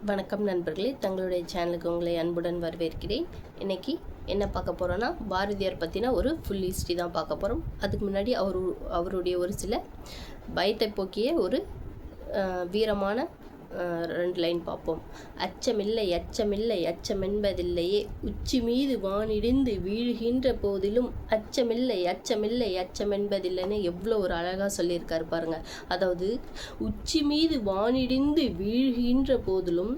வணக்கம் நண்பர்களே. தங்களுடைய சேனலுக்கு உங்களை அன்புடன் வரவேற்கிறேன். இன்னைக்கு என்ன பார்க்க போகிறோன்னா பாரதியார் பற்றின ஒரு ஃபுல் ஹிஸ்ட்ரி தான் பார்க்க போகிறோம் அதுக்கு முன்னாடி அவர் அவருடைய ஒரு சில பயத்தை போக்கிய ஒரு அஹ், வீரமான ரெண்டு லைன் பார்ப்போம். அச்சமில்லை அச்சமில்லை அச்சமென்பதில்லையே. உச்சி மீது வானிடிந்து வீழ்கின்ற போதிலும் அச்சமில்லை அச்சமில்லை அச்சமென்பதில்லைன்னு எவ்வளோ ஒரு அழகாக சொல்லியிருக்காரு பாருங்க. அதாவது உச்சி மீது வானிடிந்து வீழ்கின்ற போதிலும்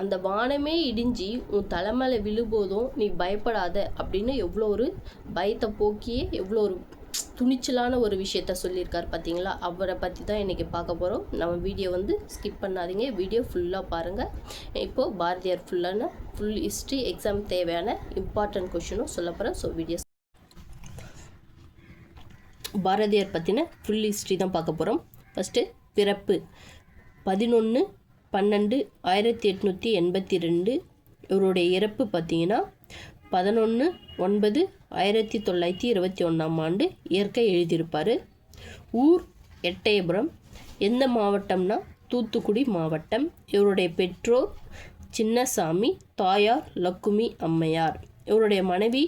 அந்த வானமே இடிஞ்சி உன் தலைமையில விழும்போதும் நீ பயப்படாத அப்படின்னு எவ்வளோ ஒரு பயத்தை போக்கியே எவ்வளோ ஒரு துணிச்சலான ஒரு விஷயத்த சொல்லியிருக்காரு பார்த்தீங்களா அவரை பற்றி தான் இன்றைக்கி பார்க்க போகிறோம் நம்ம வீடியோ வந்து ஸ்கிப் பண்ணாதீங்க. வீடியோ ஃபுல்லாக பாருங்கள் இப்போது பாரதியார் ஃபுல்லான ஃபுல் ஹிஸ்ட்ரி எக்ஸாம் தேவையான இம்பார்ட்டன்ட் கொஷினும் சொல்ல போகிறேன் ஸோ வீடியோ பாரதியார் பற்றின ஃபுல் ஹிஸ்ட்ரி தான் பார்க்க போகிறோம் ஃபஸ்ட்டு பிறப்பு. பதினொன்று பன்னெண்டு ஆயிரத்தி எட்நூற்றி எண்பத்தி ரெண்டு. இவருடைய இறப்பு பார்த்தீங்கன்னா பதினொன்று ஒன்பது ஆயிரத்தி தொள்ளாயிரத்தி இருபத்தி ஒன்றாம் ஆண்டு இயற்கை எழுதியிருப்பார். ஊர் எட்டயபுரம். எந்த மாவட்டம்னா தூத்துக்குடி மாவட்டம். இவருடைய பெற்றோர் சின்னசாமி தாயார் லக்குமி அம்மையார். இவருடைய மனைவி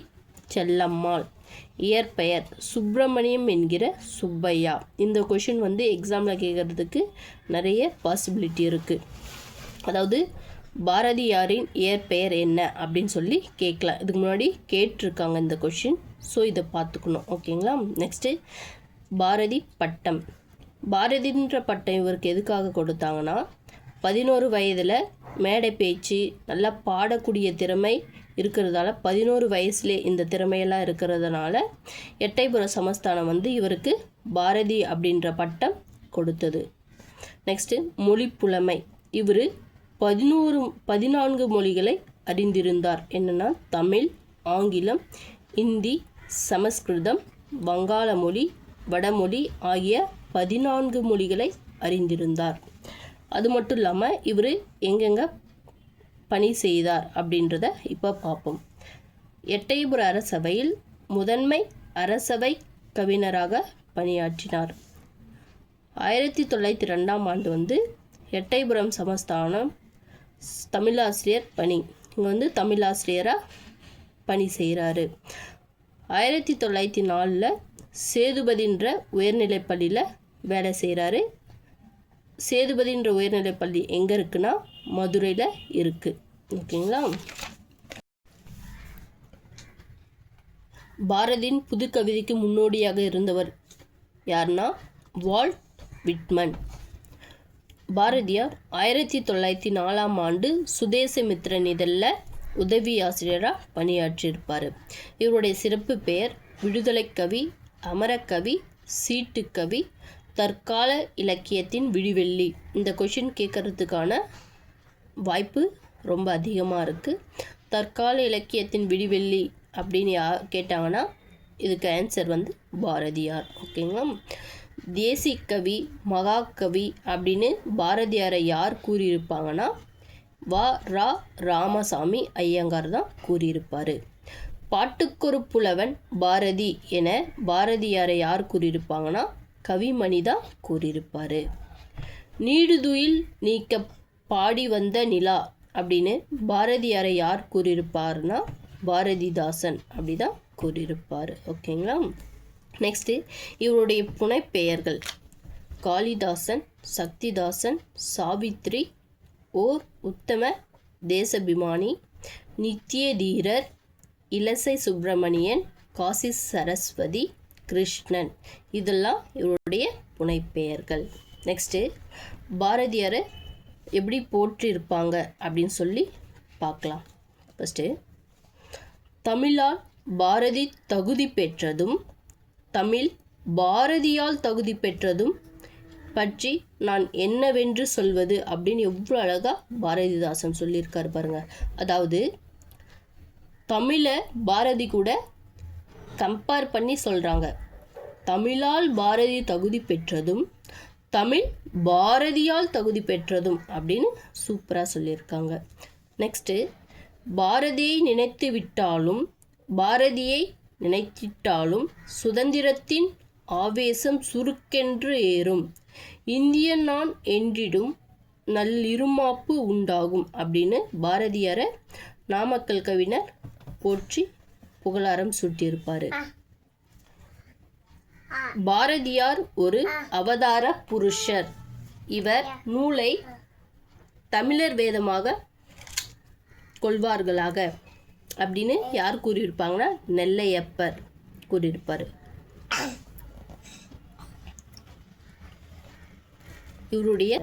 செல்லம்மாள். இயற்பெயர் சுப்பிரமணியம் என்கிற சுப்பையா. இந்த கொஷின் வந்து எக்ஸாமில் கேட்குறதுக்கு நிறைய பாசிபிலிட்டி இருக்குது அதாவது பாரதியாரின் இயற்பெயர் என்ன அப்படின்னு சொல்லி கேட்கலாம். இதுக்கு முன்னாடி கேட்டிருக்காங்க இந்த கொஷின் ஸோ இதை பார்த்துக்கணும். ஓகேங்களா நெக்ஸ்ட்டு பாரதி பட்டம். பாரதின்ற பட்டம் இவருக்கு எதுக்காக கொடுத்தாங்கன்னா பதினோரு வயதில் மேடை பேச்சு நல்லா பாடக்கூடிய திறமை இருக்கிறதால பதினோரு வயசுலே இந்த திறமையெல்லாம் இருக்கிறதுனால எட்டைபுர சமஸ்தானம் வந்து இவருக்கு பாரதி அப்படின்ற பட்டம் கொடுத்தது. நெக்ஸ்ட்டு மொழி புலமை இவர் பதினோரு பதினான்கு மொழிகளை அறிந்திருந்தார். என்னென்னா தமிழ் ஆங்கிலம் இந்தி சமஸ்கிருதம் வங்காள மொழி வடமொழி ஆகிய பதினான்கு மொழிகளை அறிந்திருந்தார். அது மட்டும் இல்லாமல் இவர் எங்கெங்கே பணி செய்தார் அப்படின்றத இப்போ பார்ப்போம் எட்டயபுர அரசவையில் முதன்மை அரசவை கவிஞராக பணியாற்றினார். ஆயிரத்தி தொள்ளாயிரத்தி ரெண்டாம் ஆண்டு வந்து எட்டயபுரம் சமஸ்தானம் தமிழாசிரியர் பணி. இங்கே வந்து தமிழாசிரியராக பணி செய்கிறாரு ஆயிரத்தி தொள்ளாயிரத்தி நாலில் சேதுபதின்ற உயர்நிலைப்பள்ளியில் வேலை செய்கிறாரு சேதுபதின்ற உயர்நிலைப்பள்ளி எங்கே இருக்குன்னா மதுரையில் இருக்குது ஓகேங்களா? பாரதியின் புது கவிதைக்கு முன்னோடியாக இருந்தவர் யாருன்னா வால்ட் விட்மன். பாரதியார் ஆயிரத்தி தொள்ளாயிரத்தி நாலாம் ஆண்டு சுதேசமித்ரன் இதழில் உதவி ஆசிரியராக பணியாற்றியிருப்பார். இவருடைய சிறப்பு பெயர் விடுதலைக் கவி அமரக்கவி சீட்டுக்கவி தற்கால இலக்கியத்தின் விடிவெள்ளி. இந்த கொஷின் கேட்கறதுக்கான வாய்ப்பு ரொம்ப அதிகமாக இருக்குது தற்கால இலக்கியத்தின் விடிவெள்ளி அப்படின்னு யா கேட்டாங்கன்னா இதுக்கு ஆன்சர் வந்து பாரதியார். ஓகேங்களா தேசிக்கவி மகாகவி அப்படின்னு பாரதியாரை யார் கூறியிருப்பாங்கன்னா வா. ரா. ராமசாமி ஐயங்கார் தான் கூறியிருப்பார். பாட்டுக்கொரு புலவன் பாரதி என பாரதியாரை யார் கூறியிருப்பாங்கன்னா கவிமணி தான் கூறியிருப்பார். நீடுதுயில் நீக்க பாடி வந்த நிலா அப்படின்னு பாரதியாரை யார் கூறியிருப்பார்னா பாரதிதாசன் அப்படி தான் கூறியிருப்பார். ஓகேங்களா? நெக்ஸ்ட்டு இவருடைய புனைப்பெயர்கள் காளிதாசன் சக்திதாசன் சாவித்ரி ஓர் உத்தம தேசபிமானி நித்திய தீரர் இலசை சுப்பிரமணியன் காசி சரஸ்வதி கிருஷ்ணன். இதெல்லாம் இவருடைய புனைப்பெயர்கள். நெக்ஸ்ட்டு பாரதியாரை எப்படி போற்றியிருப்பாங்க அப்படின்னு சொல்லி பார்க்கலாம். ஃபஸ்ட்டு தமிழால் பாரதி தகுதி பெற்றதும் தமிழ் பாரதியால் தகுதி பெற்றதும் பற்றி நான் என்னவென்று சொல்வது அப்படின்னு எவ்வளோ அழகாக பாரதிதாசன் சொல்லியிருக்காரு பாருங்க. அதாவது தமிழை பாரதி கூட கம்பேர் பண்ணி சொல்கிறாங்க தமிழால் பாரதி தகுதி பெற்றதும் தமிழ் பாரதியால் தகுதி பெற்றதும் அப்படின்னு சூப்பராக சொல்லியிருக்காங்க. நெக்ஸ்ட்டு பாரதியை நினைத்து விட்டாலும் பாரதியை நினைத்திட்டாலும் சுதந்திரத்தின் ஆவேசம் சுருக்கென்று ஏறும். இந்தியன் நான் என்றிடும் நல்லிருமாப்பு உண்டாகும் அப்படின்னு பாரதியாரை நாமக்கல் கவிஞர் போற்றி புகழாரம் சூட்டியிருப்பார். பாரதியார் ஒரு அவதார புருஷர். இவர் நூலை தமிழர் வேதமாக கொள்வார்களாக. அப்படின்னு யார் கூறியிருப்பாங்கன்னா நெல்லையப்பர் கூறியிருப்பார். இவருடைய